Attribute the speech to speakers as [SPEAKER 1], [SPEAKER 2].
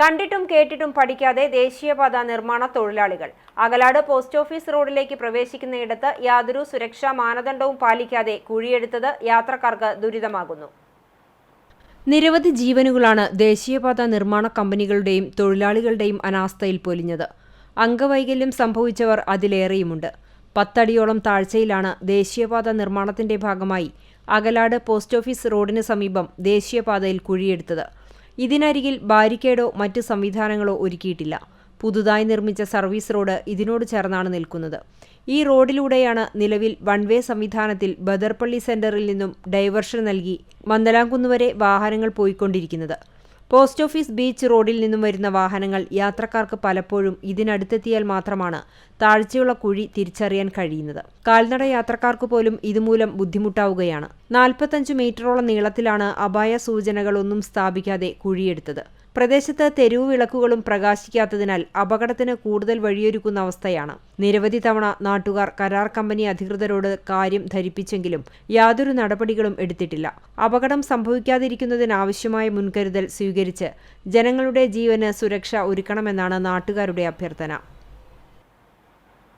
[SPEAKER 1] കണ്ടിട്ടും കേട്ടിട്ടും പഠിക്കാതെ ദേശീയപാത നിർമ്മാണ തൊഴിലാളികൾ. അകലാട് പോസ്റ്റ് ഓഫീസ് റോഡിലേക്ക് പ്രവേശിക്കുന്നയിടത്ത് യാതൊരു സുരക്ഷാ മാനദണ്ഡവും പാലിക്കാതെ കുഴിയെടുത്തത് യാത്രക്കാർക്ക് ദുരിതമാകുന്നു. നിരവധി ജീവനുകളാണ് ദേശീയപാത നിർമ്മാണ കമ്പനികളുടെയും തൊഴിലാളികളുടെയും അനാസ്ഥയിൽ പൊലിഞ്ഞത്. അംഗവൈകല്യം സംഭവിച്ചവർ അതിലേറെയുമുണ്ട്. പത്തടിയോളം താഴ്ചയിലാണ് ദേശീയപാത നിർമ്മാണത്തിന്റെ ഭാഗമായി അകലാട് പോസ്റ്റ് ഓഫീസ് റോഡിന് സമീപം ദേശീയപാതയിൽ കുഴിയെടുത്തത്. ഇതിനരികിൽ ബാരിക്കേഡോ മറ്റ് സംവിധാനങ്ങളോ ഒരുക്കിയിട്ടില്ല. പുതുതായി നിർമ്മിച്ച സർവീസ് റോഡ് ഇതിനോട് ചേർന്നാണ് നിൽക്കുന്നത്. ഈ റോഡിലൂടെയാണ് നിലവിൽ വൺ വേ സംവിധാനത്തിൽ ബദർപ്പള്ളി സെന്ററിൽ നിന്നും ഡൈവർഷൻ നൽകി മന്ദലാംകുന്ന് വരെ വാഹനങ്ങൾ പോയിക്കൊണ്ടിരിക്കുന്നത്. പോസ്റ്റ് ഓഫീസ് ബീച്ച് റോഡിൽ നിന്നും വരുന്ന വാഹനങ്ങൾ യാത്രക്കാർക്ക് പലപ്പോഴും ഇതിനടുത്തെത്തിയാൽ മാത്രമാണ് താഴ്ചയുള്ള കുഴി തിരിച്ചറിയാൻ കഴിയുന്നത്. കാൽനട യാത്രക്കാർക്ക് പോലും ഇതുമൂലം ബുദ്ധിമുട്ടാവുകയാണ്. നാൽപ്പത്തഞ്ച് മീറ്ററോളം നീളത്തിലാണ് അപായ സൂചനകളൊന്നും സ്ഥാപിക്കാതെ കുഴിയെടുത്തത്. പ്രദേശത്ത് തെരുവു വിളക്കുകളും പ്രകാശിക്കാത്തതിനാൽ അപകടത്തിന് കൂടുതൽ വഴിയൊരുക്കുന്ന അവസ്ഥയാണ്. നിരവധി തവണ നാട്ടുകാർ കരാർ കമ്പനി അധികൃതരോട് കാര്യം ധരിപ്പിച്ചെങ്കിലും യാതൊരു നടപടികളും എടുത്തിട്ടില്ല. അപകടം സംഭവിക്കാതിരിക്കുന്നതിനാവശ്യമായ മുൻകരുതൽ സ്വീകരിച്ച് ജനങ്ങളുടെ ജീവന് സുരക്ഷ ഒരുക്കണമെന്നാണ് നാട്ടുകാരുടെ അഭ്യർത്ഥന.